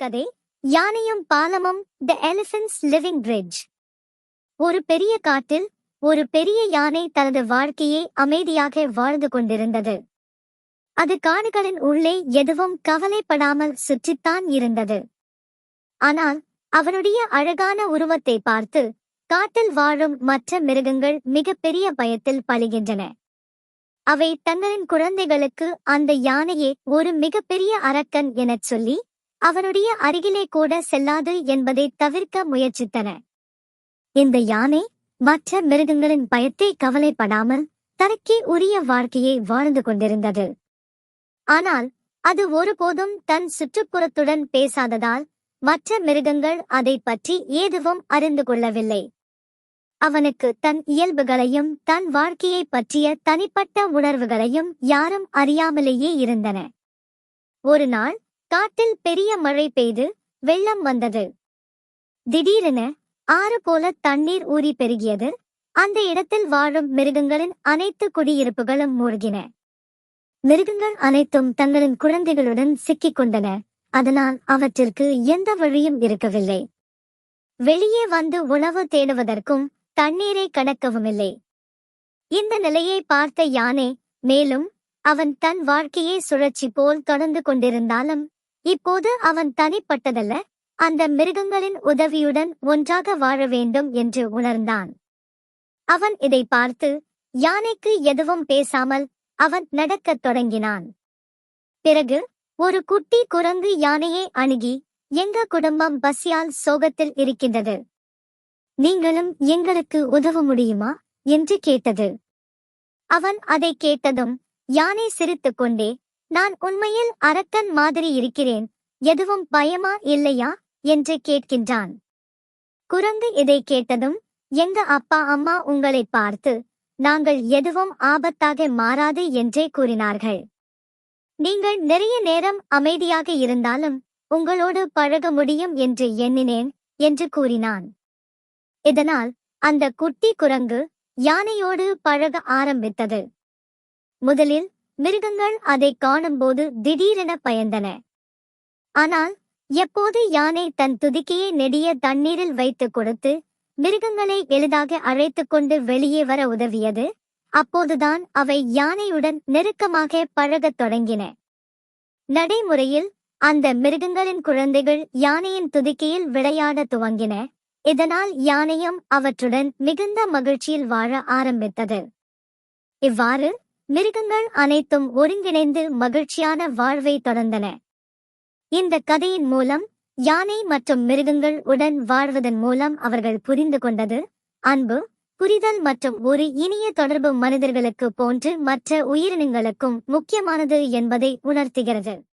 கதை யானையும் பாலமும் த எலிஃபன்ட்ஸ் லிவிங் பிரிட்ஜ் ஒரு பெரிய காட்டில் ஒரு பெரிய யானை தனது வாழ்க்கையை அமைதியாக வாழ்ந்து கொண்டிருந்தது. அது காடுகளின் உள்ளே எதுவும் கவலைப்படாமல் சுற்றித்தான் இருந்தது. ஆனால் அவனுடைய அழகான உருவத்தை பார்த்து காட்டில் வாழும் மற்ற மிருகங்கள் மிகப்பெரிய பயத்தில் பழிகின்றன அவை தங்களின் குழந்தைகளுக்கு அந்த யானையே ஒரு மிகப்பெரிய அரக்கன் எனச் சொல்லி அவனுடைய அருகிலே கூட செல்லாது என்பதை தவிர்க்க முயற்சித்தன. இந்த யானை மற்ற மிருகங்களின் பயத்தை கவலைப்படாமல் தனக்கே உரிய வாழ்க்கையை வாழ்ந்து கொண்டிருந்தது. ஆனால் அது ஒருபோதும் தன் சுற்றுப்புறத்துடன் பேசாததால் மற்ற மிருகங்கள் அதை பற்றி ஏதுவும் அறிந்து கொள்ளவில்லை. அவனுக்கு தன் இயல்புகளையும் தன் வாழ்க்கையை பற்றிய தனிப்பட்ட உணர்வுகளையும் யாரும் அறியாமலேயே இருந்தன. ஒரு நாள் காட்டில் பெரிய மழை பெய்து வெள்ளம் வந்தது. திடீரென ஆறு போல தண்ணீர் ஊறி பெருகியது. அந்த இடத்தில் வாழும் மிருகங்களின் அனைத்து குடியிருப்புகளும் மூழ்கின. மிருகங்கள் அனைத்தும் தங்களின் குழந்தைகளுடன் சிக்கிக் கொண்டன அதனால் அவற்றிற்கு எந்த வழியும் இருக்கவில்லை. வெளியே வந்து உணவு தேடுவதற்கும் தண்ணீரை கடக்கவும் இல்லை இந்த நிலையை பார்த்த யானை மேலும் அவன் தன் வாழ்க்கையை சுழற்சி போல் தொடர்ந்து கொண்டிருந்தாலும் இப்போது அவன் தனிப்பட்டதல்ல. அந்த மிருகங்களின் உதவியுடன் ஒன்றாக வாழ வேண்டும் என்று உணர்ந்தான். அவன் இதை பார்த்து யானைக்கு எதுவும் பேசாமல் அவன் நடக்கத் தொடங்கினான். பிறகு ஒரு குட்டி குரங்கு யானையை அணுகி எங்க குடும்பம் பசியால் சோகத்தில் இருக்கின்றது? நீங்களும் எங்களுக்கு உதவ முடியுமா? என்று கேட்டது. அவன் அதை கேட்டதும் யானை சிரித்துக் கொண்டே நான் உண்மையில் அரக்கன் மாதிரி இருக்கிறேன். எதுவும் பயமா இல்லையா? என்று கேட்கின்றான். குரங்கு இதை கேட்டதும் எங்க அப்பா அம்மா உங்களை பார்த்து நாங்கள் எதுவும் ஆபத்தாக மாறாது என்றே கூறினார்கள். நீங்கள் நிறைய நேரம் அமைதியாக இருந்தாலும் உங்களோடு பழக முடியும் என்று எண்ணினேன் என்று கூறினான். இதனால் அந்த குட்டி குரங்கு யானையோடு பழக ஆரம்பித்தது. முதலில் மிருகங்கள் அதை காணும்போது திடீரென பயந்தன. ஆனால் எப்போது யானை தன் துதிக்கையை நெடிய தண்ணீரில் வைத்துக் கொடுத்து மிருகங்களை எளிதாக அழைத்துக் கொண்டு வெளியே வர உதவியது அப்போதுதான் அவை யானையுடன் நெருக்கமாக பழகத் தொடங்கின. நடைமுறையில் அந்த மிருகங்களின் குழந்தைகள் யானையின் துதிக்கையில் விளையாட துவங்கின. இதனால் யானையும் அவற்றுடன் மிகுந்த மகிழ்ச்சியில் வாழ ஆரம்பித்தது. இவ்வாறு மிருகங்கள் அனைத்தும் ஒருங்கிணைந்து மகிழ்ச்சியான வாழ்வை தொடர்ந்தன. இந்த கதையின் மூலம் யானை மற்றும் மிருகங்கள் உடன் வாழ்வதன் மூலம் அவர்கள் புரிந்து கொண்டது அன்பு புரிதல் மற்றும் ஒரு இனிய தொடர்பு மனிதர்களுக்கு போன்று மற்ற உயிரினங்களுக்கும் முக்கியமானது என்பதை உணர்த்துகிறது.